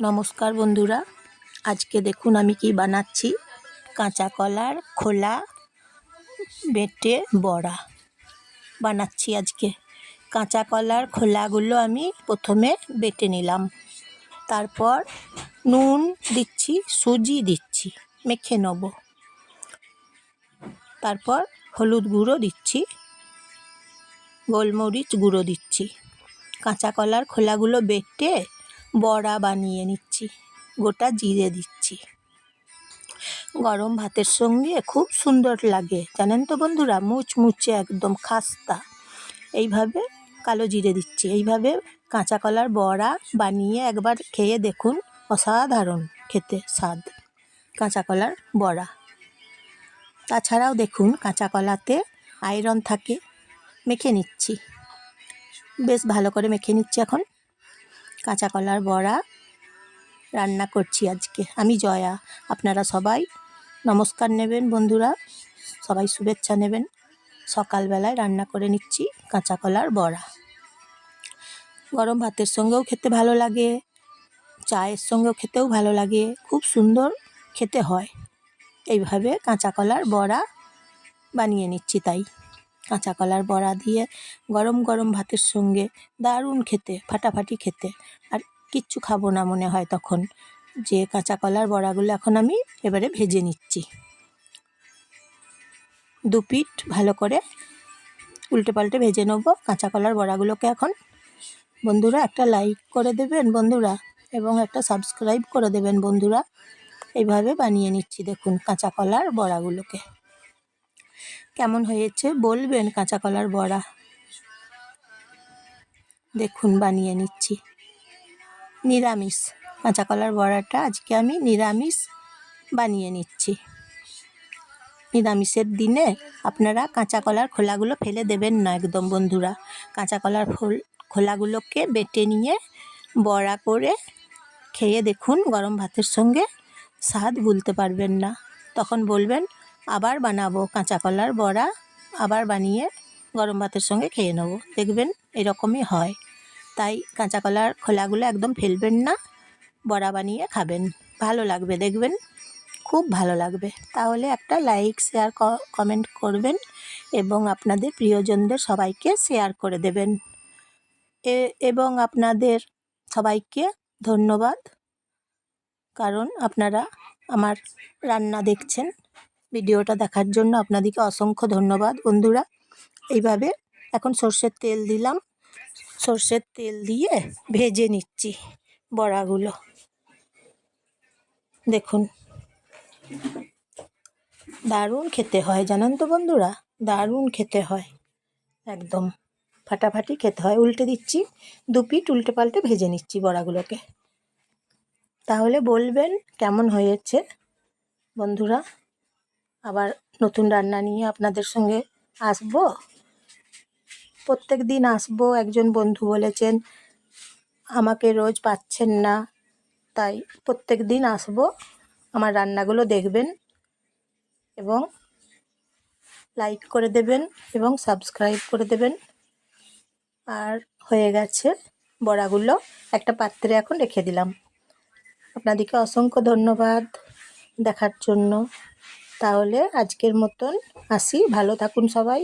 নমস্কার বন্ধুরা। আজকে দেখুন আমি কি বানাচ্ছি। কাঁচা কলার খোলা বেটে বড়া। বানাচ্ছি আজকে। কাঁচা কলার খোলাগুলো আমি প্রথমে বেটে নিলাম। তারপর নুন দিচ্ছি, সুজি দিচ্ছি, মেখে নেব। তারপর হলুদ গুঁড়ো দিচ্ছি, গোলমরিচ গুঁড়ো দিচ্ছি। কাঁচা কলার খোলাগুলো বেটে বড়া বানিয়ে নিচ্ছি, গোটা জিরে দিচ্ছি। গরম ভাতের সঙ্গে খুব সুন্দর লাগে, জানেন তো বন্ধুরা? মুচমুচে একদম খাস্তা। এইভাবে কালো জিরে দিচ্ছি, এইভাবে কাঁচা কলার বড়া বানিয়ে একবার খেয়ে দেখুন, অসাধারণ খেতে, স্বাদ। কাঁচা কলার বড়া। তাছাড়াও দেখুন, কাঁচা কলাতে আয়রন থাকে, মেখে নিচ্ছি। বেশ ভালো করে মেখে নিচ্ছি এখন। কাঁচা কলার বড়া রান্না করছি আজকে। আমি জয়া, আপনারা সবাই নমস্কার নেবেন বন্ধুরা, সবাই শুভেচ্ছা নেবেন। সকালবেলায় রান্না করে নিচ্ছি কাঁচা কলার বড়া। গরম ভাতের সঙ্গেও খেতে ভালো লাগে, চায়ের সঙ্গেও খেতেও ভালো লাগে, খুব সুন্দর খেতে হয়। এইভাবে কাঁচা কলার বড়া বানিয়ে নিচ্ছি তাই। কাঁচা কলার বড়া দিয়ে গরম গরম ভাতের সঙ্গে দারুণ খেতে, ফাটাফাটি খেতে। আর কিচ্ছু খাব না মনে হয় তখন। যে কাঁচা কলার বড়াগুলো এখন আমি এবারে ভেজে নিচ্ছি। দু পিঠ ভালো করে উল্টে পাল্টে ভেজে নেব। কাঁচা কলার বড়াগুলোকে এখন বন্ধুরা একটা লাইক করে দেবেন বন্ধুরা, এবং একটা সাবস্ক্রাইব করে দেবেন বন্ধুরা। এইভাবে বানিয়ে নিচ্ছি দেখুন কাঁচা কলার বড়াগুলোকে। কেমন হয়েছে বলবেন কাঁচা কলার বড়া? দেখুন, বানিয়ে নিচ্ছি। নিরামিষ। কাঁচা কলার বড়াটা আজকে আমি নিরামিষ বানিয়ে নিচ্ছি। নিরামিষের দিনে আপনারা কাঁচা কলার খোলাগুলো ফেলে দেবেন না একদম, বন্ধুরা। কাঁচা কলার ফোল খোলাগুলোকে বেটে নিয়ে বড়া করে খেয়ে দেখুন, গরম ভাতের সঙ্গে স্বাদ ভুলতে পারবেন না। তখন বলবেন আবার বানাবো কাঁচা কলার বড়া, আবার বানিয়ে গরম ভাতের সঙ্গে খেয়ে নেব। দেখবেন এরকমই হয়। তাই কাঁচা কলার খোলাগুলো একদম ফেলবেন না, বড়া বানিয়ে খাবেন। ভালো লাগবে, দেখবেন? খুব ভালো লাগবে। তাহলে একটা লাইক, শেয়ার কমেন্ট করবেন এবং আপনাদের প্রিয়জনদের সবাইকে শেয়ার করে দেবেন। এবং আপনাদের সবাইকে ধন্যবাদ। কারণ আপনারা আমার রান্না দেখছেন। ভিডিওটা দেখার জন্য আপনাদেরকে অসংখ্য ধন্যবাদ, বন্ধুরা। এইভাবে এখন সর্ষের তেল দিলাম। সর্ষের তেল দিয়ে ভেজে নিচ্ছি বড়াগুলো। দেখুন, দারুণ খেতে হয়, জানেন তো বন্ধুরা? দারুণ খেতে হয়, একদম। ফাটাফাটি খেতে হয়। উল্টে দিচ্ছি, দু পিঠ উল্টে পাল্টে ভেজে নিচ্ছি বড়াগুলোকে। তাহলে বলবেন কেমন হয়েছে, বন্ধুরা? আবার নতুন রান্না নিয়ে আপনাদের সঙ্গে আসব। প্রত্যেক দিন আসব, একজন বন্ধু বলেছেন, আমাকে রোজ পাচ্ছেন না। তাই প্রত্যেক দিন আসব, আমার রান্নাগুলো দেখবেন এবং লাইক করে দেবেন এবং সাবস্ক্রাইব করে দেবেন। আর হয়ে গেছে বড়াগুলো, একটা পাত্রে এখন রেখে দিলাম। আপনাদেরকে অসংখ্য ধন্যবাদ দেখার জন্য। তাহলে আজকের মতন আসি। ভালো থাকুন সবাই।